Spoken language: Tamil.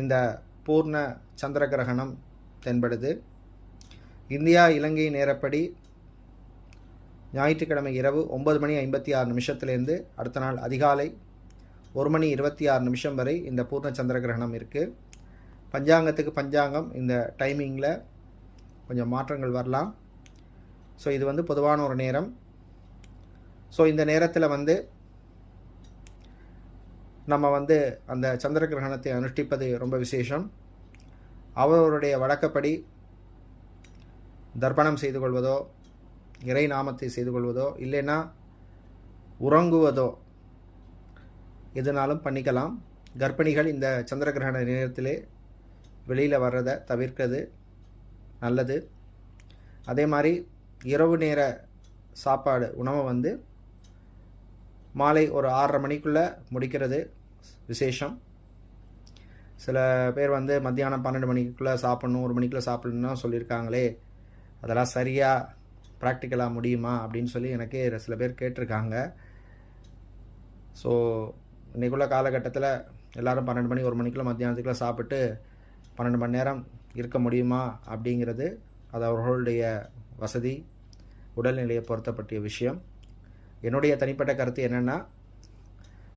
இந்த பூர்ண சந்திர கிரகணம் தென்படுது. இந்தியா இலங்கை நேரப்படி ஞாயிற்றுக்கிழமை இரவு ஒன்பது மணி ஐம்பத்தி ஆறு நிமிஷத்துலேருந்து அடுத்த நாள் அதிகாலை ஒரு மணி இருபத்தி ஆறு நிமிஷம் வரை இந்த பூர்ண சந்திர கிரகணம் இருக்குது பஞ்சாங்கத்துக்கு பஞ்சாங்கம் இந்த டைமிங்கில் கொஞ்சம் மாற்றங்கள் வரலாம். ஸோ இது வந்து பொதுவான ஒரு நேரம். ஸோ இந்த நேரத்தில் வந்து நம்ம வந்து அந்த சந்திர கிரகணத்தை அனுஷ்டிப்பது ரொம்ப விசேஷம். அவருடைய வழக்கப்படி தர்ப்பணம் செய்து கொள்வதோ இறை நாமத்தை செய்து கொள்வதோ இல்லைன்னா உறங்குவதோ எதுனாலும் பண்ணிக்கலாம். கர்ப்பிணிகள் இந்த சந்திர கிரகண நேரத்திலே வெளியில் வர்றதை தவிர்க்கிறது நல்லது. அதே மாதிரி இரவு நேர சாப்பாடு உணவை வந்து மாலை ஒரு ஆறரை மணிக்குள்ளே முடிக்கிறது விசேஷம். சில பேர் வந்து மத்தியானம் பன்னெண்டு மணிக்குள்ளே சாப்பிட்ணும் ஒரு மணிக்குள்ளே சாப்பிடணும்னு சொல்லியிருக்காங்களே. அதெல்லாம் சரியாக ப்ராக்டிக்கலாக முடியுமா அப்படின்னு சொல்லி எனக்கே சில பேர் கேட்டிருக்காங்க. ஸோ இன்றைக்குள்ள காலகட்டத்தில் எல்லாரும் பன்னெண்டு மணி ஒரு மணிக்குள்ளே மத்தியானத்துக்குள்ளே சாப்பிட்டு பன்னெண்டு மணி நேரம் இருக்க முடியுமா அப்படிங்கிறது அது அவர்களுடைய வசதி உடல்நிலையை பொருத்தப்பட்டிய விஷயம். என்னுடைய தனிப்பட்ட கருத்து என்னென்னா